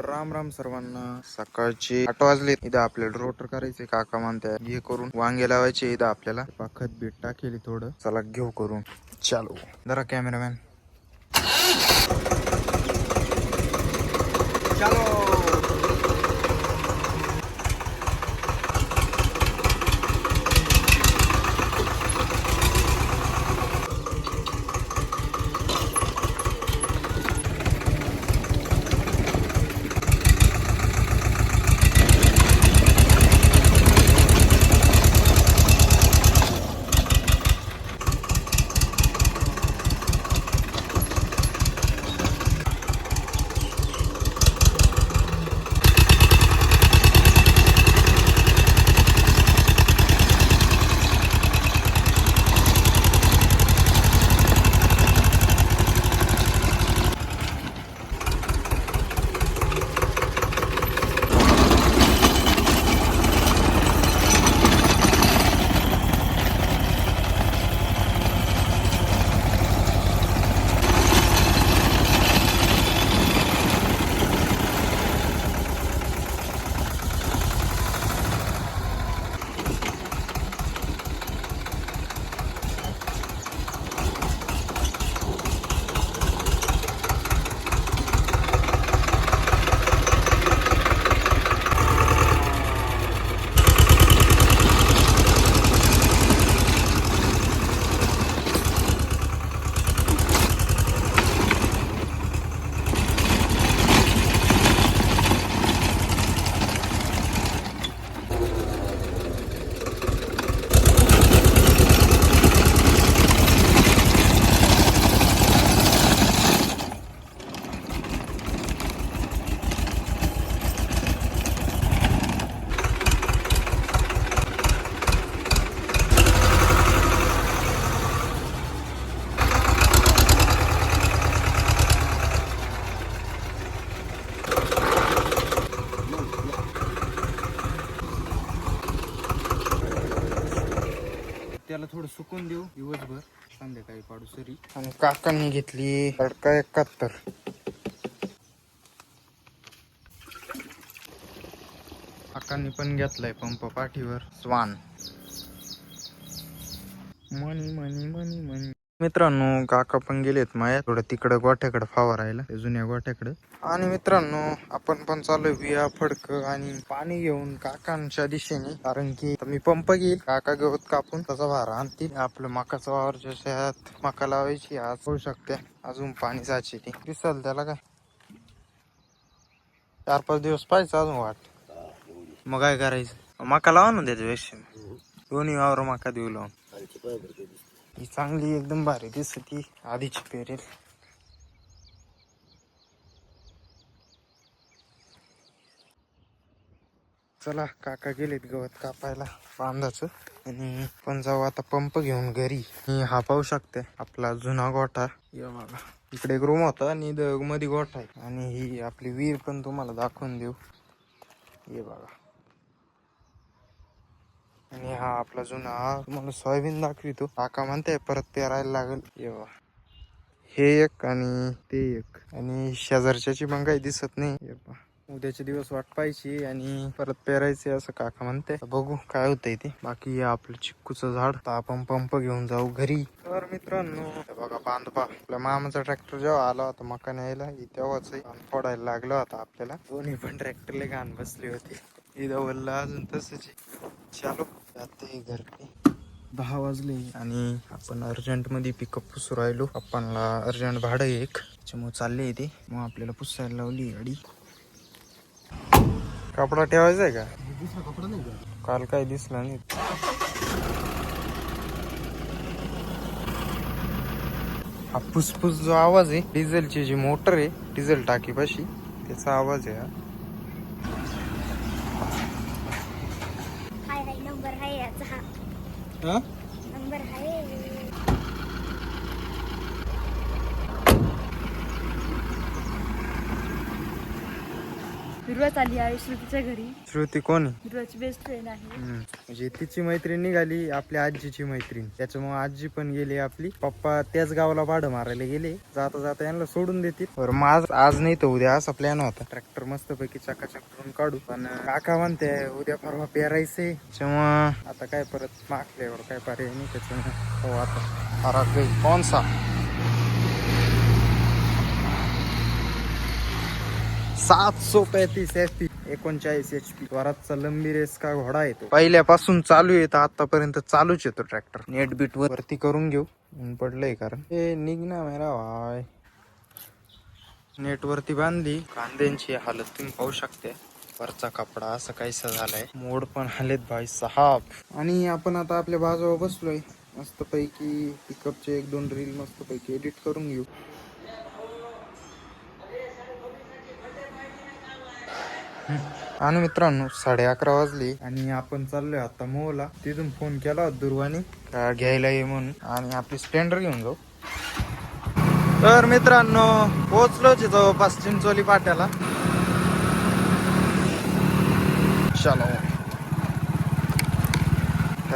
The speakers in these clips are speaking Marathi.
राम राम सर्वांना. सकाळचे आठ वाजले. इथं आपल्याला रोटर करायचे काका म्हणताय हे करून वांगे लावायचे इथं आपल्याला. पाखत बीट टाकेल थोडं. चला घेऊ करून. चालू. जरा कॅमेरामॅन चालू. सुकून देऊ दिवसभर. संध्याकाळी पाडू सरी. आणि काकांनी घेतली तडका एकाहत्तर. काकांनी पण घेतलाय पंप पाठीवर. स्वान. मनी मनी मनी मनी. मित्रांनो काका पण गेलेत माया. थोडं तिकडं गोठ्याकडे फवारायला जुन्या गोठ्याकडे. आणि मित्रांनो आपण पण चालू विया फडक आणि पाणी घेऊन काकांच्या दिशेने. कारण की मी पंप घेईल काका गवत कापून त्याचा भार आणतील. आपलं मकाचा वावर जशात मका लावायची आज होऊ शकते. अजून पाणी साचे ती दिसल त्याला काय? चार पाच दिवस पाहिजे अजून वाट. मग काय करायचं? मका लावा ना त्याच्या दोन्ही वावर मका देऊ लावून. ही चांगली एकदम भारी दिसते ती आधीची पेरेल. चला काका गेलेत गवत कापायला बांधाचं आणि पण जाऊ आता पंप घेऊन घरी. मी हा पाहू शकते आपला जुना गोठा. ये बघा इकडे एक रूम होता आणि मध्ये गोठा आहे. आणि ही आपली विहीर पण तुम्हाला दाखवून देऊ. ये बघा. आणि हा आपला जुना हा तुम्हाला सोयाबीन दाखवितो. काका म्हणते परत पेरायला लागेल. ये हे एक आणि ते एक. आणि शेजारच्याची पण काही दिसत नाही. उद्याचे दिवस वाट पाहायची आणि परत पेरायचे असं काका म्हणते बघू काय होतंय ते. बाकी आपलं चिक्कूचं झाड. तर आपण पंप घेऊन जाऊ घरी. तर मित्रांनो बघा बांधपा. आपल्या मामाचा ट्रॅक्टर जेव्हा आला होता मका न्यायला तेव्हाच आहे. आणि फोडायला लागला होता आपल्याला. दोन्ही पण ट्रॅक्टरला घाण बसले होते. इथं वल्ला अजून तसंच. चालो. जाते घर पे दहा वाजले. आणि आपण अर्जंटमध्ये पिकअप पुसू राहिलो. आपणला अर्जंट भाडं एक. त्याच्यामुळे चालले इथे. मग आपल्याला पुसायला लावली गाडी. कपडा ठेवायचा आहे का? काल काय दिसला नाही. हा फुसफुस जो आवाज आहे डिझेलची जी मोटर आहे डिझेल टाकी पाशी त्याचा आवाज आहे हा. हा दुर्वा चालली आहे श्रुतीच्या घरी. श्रुती कोण दुर्वाची बेस्ट फ्रेंड आहे. हम्म. म्हणजे तिची मैत्रीण निघाली आपल्या आजीची मैत्रीण. त्याच्यामुळे आजी पण गेली आपली. पप्पा त्याच गावाला भाडं मारायला गेले. जाता जाता यांना सोडून देतील. बरं मग आज आज नाही तर उद्या असा प्लॅन होता. ट्रॅक्टर मस्त पैकी चकाचक करून काढू. पण काका म्हणते उद्या परवा पेरायचे त्याच्यामुळं आता काय परत मागल्यावर काय पर्याय नाही त्याच्यामुळे. हो आता. फरक गई कोण सा सात सो पैतीस एच पी एकोणचाळीस एच पी वरातचा लंबी रेस का घोडा येतो पहिल्यापासून चालू येतो आतापर्यंत चालूच येतो ट्रॅक्टर नेट बीट वरती करून घेऊ. ऊन पडलंय कारण. हे निघना मेरा भाय नेट वरती बांधली. कांद्यांची हालत तुम्ही पाहू शकते. वरचा कपडा असं काहीसा झालाय. मोड पण आलेत भाई सहाब. आणि आपण आता आपल्या बाजूवर बसलोय. मस्त पैकी पिकअपचे एक दोन रील मस्त पैकी एडिट करून घेऊ. आणि मित्रांनो साडे अकरा वाजली आणि आपण चाललोय आता मोहला. तिथून फोन केला दुर्वानी. घ्यायला ये म्हणून. आणि आपली स्प्लेंडर घेऊन जाऊ. तर मित्रांनो पोहोचलोच जवळपास चिंचोली पाट्याला. चलो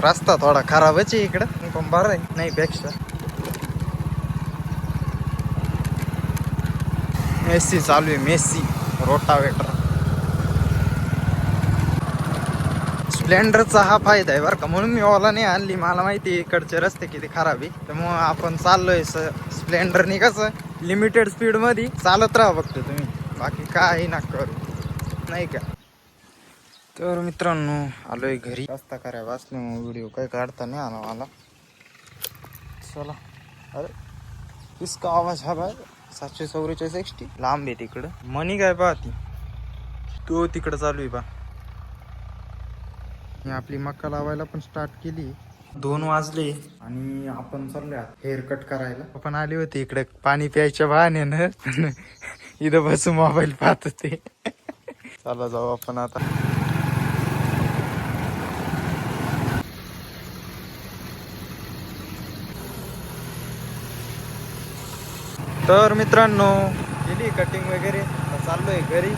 रस्ता थोडा खराबच आहे इकडं. पण बरं आहे नाही पेक्षा. मेसी चालू आहे मेसी रोटावेटर. स्प्लेंडरचा हा फायदा आहे बरं का. म्हणून मी ओला नाही आणली. मला माहिती आहे इकडचे रस्ते किती खराब आहे. त्यामुळं आपण चाललोय स्प्लेंडरनी कसं लिमिटेड स्पीडमध्ये चालत राहा फक्त तुम्ही. बाकी काही ना करू. नाही का? तर मित्रांनो आलोय घरी. रस्ता करायला वाचले मग व्हिडिओ काय काढता नाही आला मला. चला. अरे इसका आवाज हा बाय सातशे चौवेचाळीस एक्सटी लांब आहे तिकडं. मनी काय पाहती? तो तिकडं चालू आहे पा मी आपली मक्का लावायला पण स्टार्ट केली. दोन वाजले. आणि आपण चाललोय हेअर कट करायला. आपण आली होती इकडे पाणी प्यायच्या बहाण्यानं. पण इथं बसून मोबाईल पाहत होते. चला जाऊ आपण आता. तर मित्रांनो केली कटिंग वगैरे? चाललोय घरी.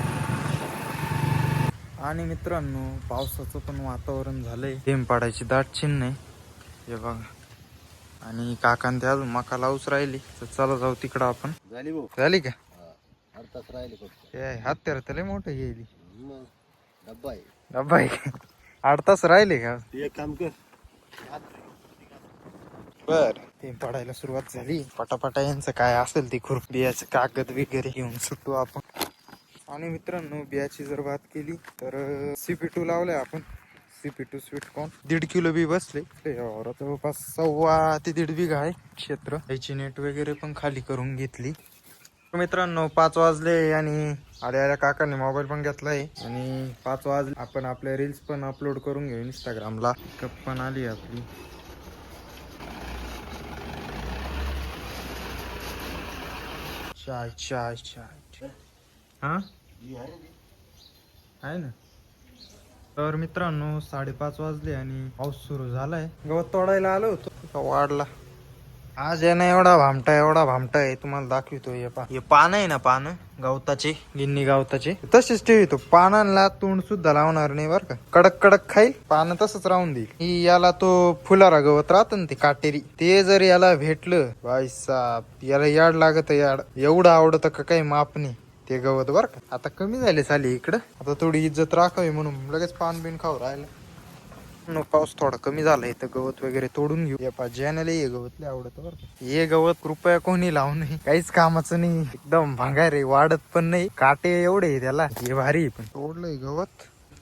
आणि मित्रांनो पावसाचं पण वातावरण झालंय. थेंब पाडायची दाट चिन्ह आहे हे बघा. आणि काकान ते अजून मका लावूच राहिली. तर चला जाऊ तिकडं आपण. झाली भाऊ? झाली का? अर्धाच राहिले फक्त. हे हत्यार तर लय मोठं मग डब्बा आहे. डब्बा आहे? आठ तास राहिले का? एक काम कर. बर. ते पडायला सुरुवात झाली. पटापटा यांचं काय असेल ती खुरप बियाचं कागद वगैरे घेऊन सुटू आपण. आणि मित्रांनो बियाची जर बात केली तर सीपी टू लावलंय आपण. सीपी टू स्वीट कॉर्न दीड किलो बी बसले. और जवळपास सव्वा ते दीड बिघा आहे क्षेत्र. याची नेट वगैरे पण खाली करून घेतली. मित्रांनो पाच वाजले आणि आल्या आल्या काकाने मोबाईल पण घेतलाय. आणि पाच वाजले. आपण आपल्या रील्स पण अपलोड करून घेऊ इंस्टाग्रामला कप पण आली आपली. चाय चाय चाय. हा? आहे ना? तर मित्रांनो साडेपाच वाजले आणि पाऊस सुरू झालाय. गवत तोडायला आलो होतो. का वाढला. आज आहे ना एवढा भामटा एवढा भामटा आहे. तुम्हाला दाखवितो हे पा हे पान आहे ना पान? गवताचे गिन्नी गवताचे. तसेच ठेवतो. पानांना तोंड सुद्धा लावणार नाही बर का. कडक कडक खाईल पान तसंच राहून देईल. ही याला तो फुलारा गवत राहत ना ते काटेरी ते जर याला भेटलं बाई साप याला याड लागत याड. एवढं आवडतं का काही माप नाही. ते गवत बर का? आता कमी झाले साली इकडं. आता थोडी इज्जत राखावी म्हणून लगेच पान बिन खाऊ राहिलं. न पाऊस थोडा कमी झाला इथं. गवत वगैरे तोडून घेऊ. या पाज्याला हे गवत लय आवडत बरं हे गवत कृपया कोणी लावू नये. काहीच कामाचं नाही. एकदम भांगार आहे वाढत पण नाही. काटे एवढे त्याला. हे भारी आहे पण. तोडलंय गवत.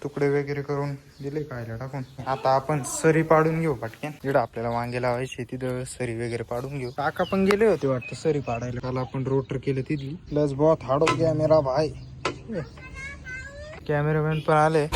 तुकडे वगैरे करून. दिले खायला टाकून. आता आपण सरी पाडून घेऊ पटकन. इकडं आपल्याला वांगे लावायचे तिथं सरी वगैरे पाडून घेऊ. काका पण गेले होते वाटतं सरी पाडायला. त्याला आपण रोटर केलं तिथली. प्लस बहुत हाडो कॅमेरा गया भाई कॅमेरामॅन पण आले.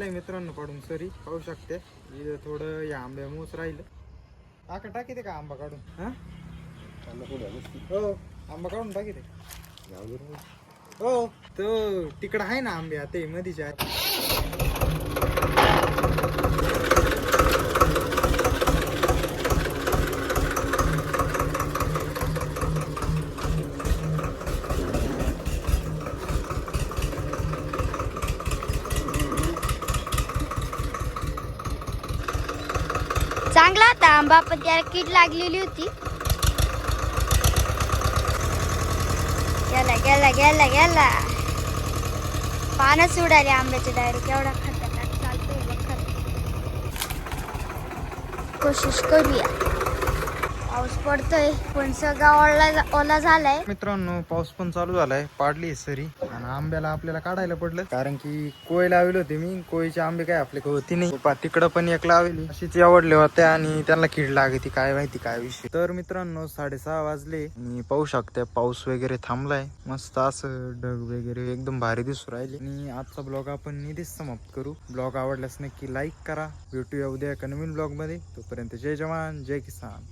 झालंय मित्रांनो पडून सरी. पाहू शकते. इथं थोडं या आंब्यामुळेच राहिलं. टाका टाकी ते का आंबा काढून? हा? हो आंबा काढून टाकी ते हो तो तिकडं आहे ना आंबे ते मधीच्या आहेत. चांगला होता आंबा पण त्याला कीड लागलेली होती. गेला गेला गेला गेला. पानच उडाले आंब्याचे डायरेक्ट एवढा खतरनाक चालतोय बघ कोशिश करूया. पाऊस पडतोय. पण ओला ओला झालाय. मित्रांनो पाऊस पण चालू झालाय. पाडली सरी. आणि आंब्याला आपल्याला काढायला पडलं. कारण की कोय लावले होते मी. कोयचे आंबे काय आपले होती नाही. पा तिकडं पण एक लावली. अशीच आवडले होते आणि त्यांना कीड लागते. काय माहिती काय विषय. तर मित्रांनो साडेसहा वाजले. आणि पाहू शकते पाऊस वगैरे थांबलाय. मस्त असं ढग वगैरे एकदम भारी दिसू राहिले. आणि आजचा ब्लॉग आपण निधीच समाप्त करू. ब्लॉग आवडल्यास नक्की लाईक करा. भेटूया उद्या एका नवीन ब्लॉगमध्ये तोपर्यंत जय जवान जय किसान.